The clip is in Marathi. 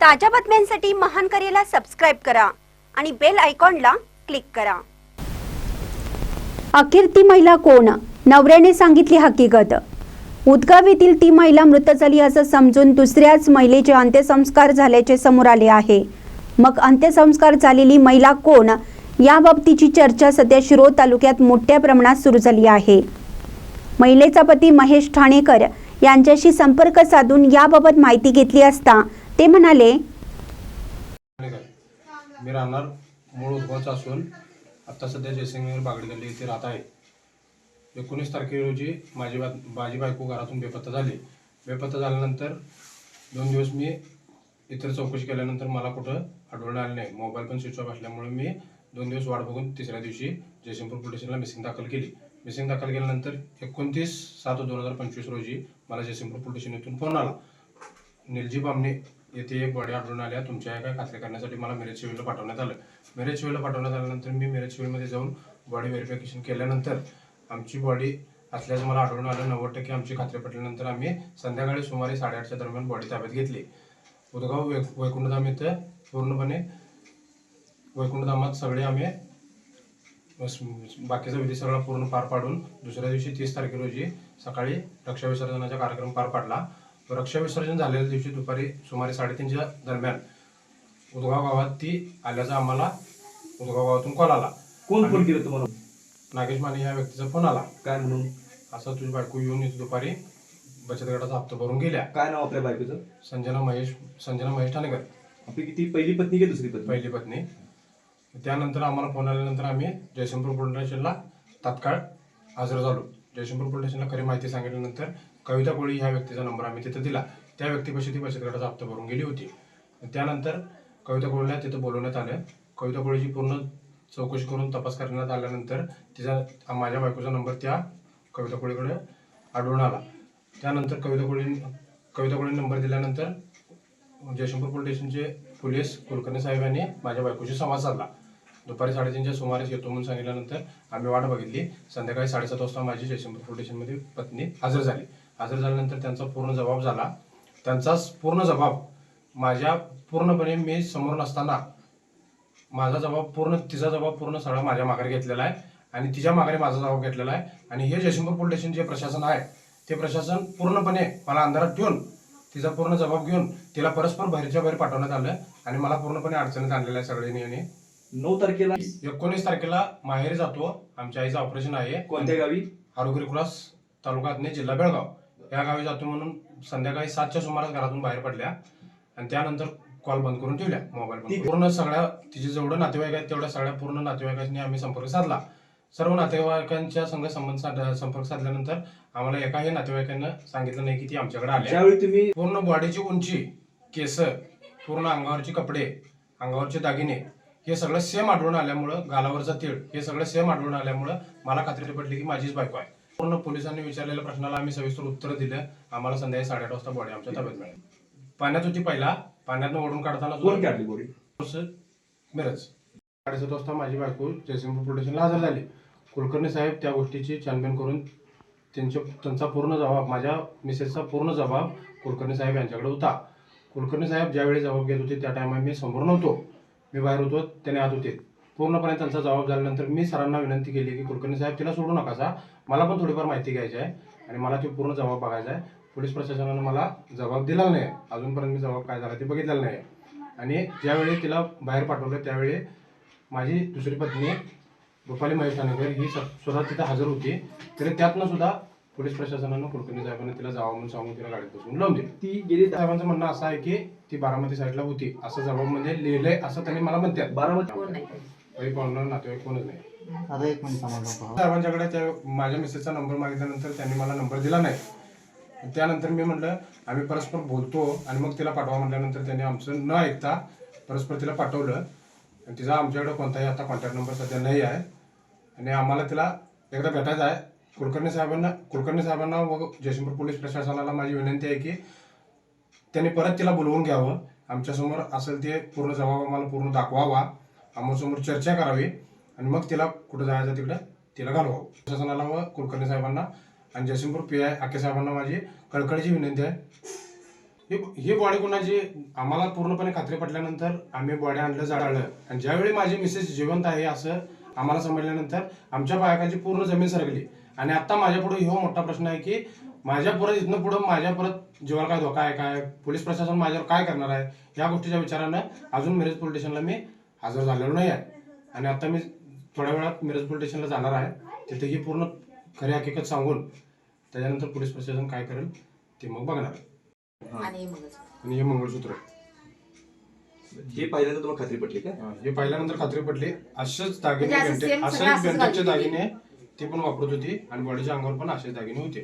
ताज्या बातम्यांसाठी महान करेला सबस्क्राईब करा आणि बेल आयकॉनला क्लिक करा. अखेर ती महिला कोण? नवऱ्याने सांगितली हकीकत. उदगाव येथील ती महिला मृत झाली असं समजून दुसऱ्याच महिलेचे अंत्यसंस्कार झाल्याचे समोर आले आहे. मग अंत्यसंस्कार झालेली महिला कोण? याबाबतीची चर्चा सध्या शिरोळ तालुक्यात मोठ्या प्रमाणात सुरू झाली आहे. महिलेचा पती महेश ठाणेकर यांच्याशी संपर्क साधून याबाबत माहिती घेतली असता ते म्हणाले मी राहणार मूळ उद्भवचा असून आत्ता सध्या जयसिंगनगर बागडी गल्ली येथे राहत आहे. एकोणीस तारखे रोजी माझी बा माझी बायको घरातून बेपत्ता झाली. बेपत्ता झाल्यानंतर दोन दिवस मी इतर चौकशी केल्यानंतर मला कुठं आढळून आलं नाही. मोबाईल पण स्विच ऑफ असल्यामुळे मी दोन दिवस वाट बघून तिसऱ्या दिवशी जयसिंगपूर पोलीस स्टेशनला मिसिंग दाखल केली. मिसिंग दाखल केल्यानंतर एकोणतीस सात दोन हजार पंचवीस रोजी मला जयसिंगपूर पोलीस स्टेशन इथून फोन आला. निलजी बामणे येथे बॉडी आढळून आल्या तुमच्या एका खात्री करण्यासाठी मला मिरज सिव्हिलला पाठवण्यात आलं. मिरज सिव्हिलला पाठवण्यात आल्यानंतर मी मिरज सिव्हिलमध्ये जाऊन बॉडी व्हेरिफिकेशन केल्यानंतर आमची बॉडी असल्याचं मला आढळून आलं. नव्वद टक्के आमची खात्री पटल्यानंतर आम्ही संध्याकाळी सुमारे साडेआठच्या दरम्यान बॉडी ताब्यात घेतली. उदगाव वै वैकुंठधाम इथं पूर्णपणे वैकुंठधामात सगळे आम्ही बाकीचा विधी सगळा पूर्ण पार पाडून दुसऱ्या दिवशी तीस तारखे रोजी सकाळी रक्षा विसर्जनाचा कार्यक्रम पार पाडला. रक्षा विसर्जन झालेल्या दिवशी दुपारी सुमारे साडेतीनच्या दरम्यान उदगाव गावात ती आल्याचा आम्हाला उदगाव गावातून कॉल आला. कोण फोन केलं तुम्हाला? नागेश माने या व्यक्तीचा फोन आला. काय म्हणून? असं तुझी बायको येऊन इथे दुपारी बचत गटाचा हप्ता भरून गेल्या. काय नाव आपल्या बायकोचं? संजना महेश संजना महेश ठाणेकर. आपली किती? पहिली पत्नी की दुसरी पत्नी? पहिली पत्नी. त्यानंतर आम्हाला फोन आल्यानंतर आम्ही जयसिंगपूर पोलीस स्टेशनला तात्काळ हजर झालो. जयसिंगपूर पोलीस स्टेशनला खरी माहिती सांगितल्यानंतर कविता कोळी ह्या व्यक्तीचा नंबर आम्ही तिथं दिला. त्या व्यक्तीपाशी ती बचत गटाचा हप्ता भरून गेली होती. त्यानंतर कविता कोळीला तिथं बोलवण्यात आलं. कविता कोळीची पूर्ण चौकशी करून तपास करण्यात आल्यानंतर तिचा माझ्या बायकोचा नंबर त्या कविता कोळीकडे आढळून आला. त्यानंतर कविता कोळी कविता कोळी नंबर दिल्यानंतर जयशंपूर पोलीस स्टेशनचे पोलीस कुलकर्णी साहेब यांनी माझ्या बायकोशी संवाद साधला. दुपारी साडेतीनच्या सुमारेस येतो म्हणून सांगितल्यानंतर आम्ही वाट बघितली. संध्याकाळी साडेसात वाजता माझी जयशंकर पोलीस स्टेशनमध्ये पत्नी हजर झाली. हजर झाल्यानंतर त्यांचा पूर्ण जबाब झाला. त्यांचाच पूर्ण जबाब माझ्या पूर्णपणे मी समोर नसताना माझा जबाब पूर्ण तिचा जबाब पूर्ण सगळा माझ्या माघारी घेतलेला आहे आणि तिच्या माघारी माझा जबाब घेतलेला आहे. आणि हे जयशंपूर पोलीस स्टेशन जे प्रशासन आहे ते प्रशासन पूर्णपणे मला अंधारात ठेवून तिचा पूर्ण जबाब घेऊन तिला परस्पर बाहेरच्या बाहेर पाठवण्यात आलं आणि मला पूर्णपणे अडचणीत आणलेलं आहे सगळ्यांनी आणि नऊ तारखेला एकोणीस तारखेला माहेरी जातो. आमच्या आईचं ऑपरेशन आहे. कोणत्या गावी? आरोग्य क्रॉस तालुका जिल्हा बेळगाव. या गावी जातो म्हणून संध्याकाळी सातच्या सुमारास घरातून बाहेर पडल्या आणि त्यानंतर कॉल बंद करून ठेवल्या मोबाईल. पूर्ण सगळ्या तिचे जेवढं नातेवाईक आहेत तेवढ्या सगळ्या पूर्ण नातेवाईकांनी आम्ही संपर्क साधला. सर्व नातेवाईकांच्या संघ संबंध साध- संपर्क साधल्यानंतर आम्हाला एकाही नातेवाईकांना सांगितलं नाही की ती आमच्याकडे आल्या ज्यावेळी तुम्ही पूर्ण बॉडीची उंची केस पूर्ण अंगावरचे कपडे अंगावरचे दागिने हे सगळं सेम आढळून आल्यामुळं गालावरचा तीळ हे सगळं सेम आढळून आल्यामुळं मला खात्री पडली की माझीच बायको आहे. पूर्ण पोलिसांनी विचारलेल्या प्रश्नाला आम्ही सविस्तर उत्तर दिलं. आम्हाला संध्याकाळी साडेआठ वाजता बॉडी आमच्या ताब्यात मिळाली. पाण्यात होती पहिला. पाण्यातनं ओढून काढताना कोण काढली बॉडी? मिरज. साडेसात वाजता माझी बायको जयसिंगपूर पोलीस स्टेशनला हजर झाली. कुलकर्णी साहेब त्या गोष्टीची छानबीन करून त्यांच्या त्यांचा पूर्ण जबाब माझ्या मिसेसचा पूर्ण जबाब कुलकर्णी साहेब यांच्याकडे होता. कुलकर्णी साहेब ज्यावेळी जबाब घेत होते त्या टायमा मी समोर नव्हतो. मी बाहेर होतो त्याने आत होते. पूर्णपणे त्यांचा जबाब झाल्यानंतर मी सरांना विनंती केली की कुलकर्णी साहेब तिला सोडू नका मला पण थोडीफार माहिती घ्यायची आहे आणि मला ते पूर्ण जबाब बघायचा आहे. पोलीस प्रशासनानं मला जबाब दिला नाही अजूनपर्यंत मी जबाब काय झाला ते बघितलेलं नाही आणि ज्यावेळी तिला बाहेर पाठवलं त्यावेळी माझी दुसरी पत्नी रुपाली महेश ठाणेकर ही स- स्वतः तिथे हजर होती. तरी त्यातनं सुद्धा पोलीस प्रशासनानं कुलकर्णी साहेबांनी तिला जावं म्हणून सांगून तिला गाडीत बसून लावून दिली. ती गेली साहेबांचं म्हणणं असं आहे की ती बारामती साईडला होती. असं जबाबमध्ये लिहिलंय असं त्यांनी मला म्हणतात. बारामती काही पाहुणार नातेवाईक कोणच नाही. आता एक मिनिट थांबा बाबा. साहेबांच्याकडे त्या माझ्या मिसेसचा नंबर मागितल्यानंतर त्यांनी मला नंबर दिला नाही. त्यानंतर मी म्हटलं आम्ही परस्पर बोलतो आणि मग तिला पाठवा म्हटल्यानंतर त्यांनी आमचं न ऐकता परस्पर तिला पाठवलं. आणि तिचा आमच्याकडे कोणताही आता कॉन्टॅक्ट नंबर सध्या नाही आहे. आणि आम्हाला तिला एकदा भेटायचं आहे. कुलकर्णी साहेबांना कुलकर्णी साहेबांना व जयशंपूर पोलीस प्रशासनाला माझी विनंती आहे की त्यांनी परत तिला बोलवून घ्यावं. आमच्यासमोर असेल ते पूर्ण जबाब आम्हाला पूर्ण दाखवावा. आमच्यासमोर चर्चा करावी आणि मग तिला कुठं जायचं तिकडे तिला घालवावं. प्रशासनाला व कुलकर्णी साहेबांना आणि जयसिंगपूर पी आय आके साहेबांना माझी कळकळीची विनंती आहे. हे ही बॉडी कुणाची आम्हाला पूर्णपणे खात्री पटल्यानंतर आम्ही बॉडी आणलं जाळलं आणि ज्यावेळी माझी मिसेस जिवंत आहे असं आम्हाला समजल्यानंतर आमच्या बायकाची पूर्ण जमीन सरकली. आणि आता माझ्या पुढे हो मोठा प्रश्न आहे की माझ्या परत इथनं पुढं माझ्या परत जीवाला काय धोका आहे काय? पोलीस प्रशासन माझ्यावर काय करणार आहे? या गोष्टीच्या विचारानं अजून मिरज पोलीस स्टेशनला मी हजर झालेलो नाही आहे आणि आता मी थोड्या वेळात मिरज पोलीस स्टेशनला जाणार आहे. तिथे ही पूर्ण खरी हकीकत सांगून त्याच्यानंतर पोलीस प्रशासन काय करेल ते मग बघणार. आणि मग आणि हे मंगळसूत्र. हे पाहिल्यानंतर तुम्हाला खात्री पटली का? हा, हे पाहिल्यानंतर खात्री पटली. असेच दागिने म्हणजे असं same सगळं असंच घालते ती? दागिने ती पण वापरत होती आणि बॉडीच्या अंगावर पण असेच दागिने होते.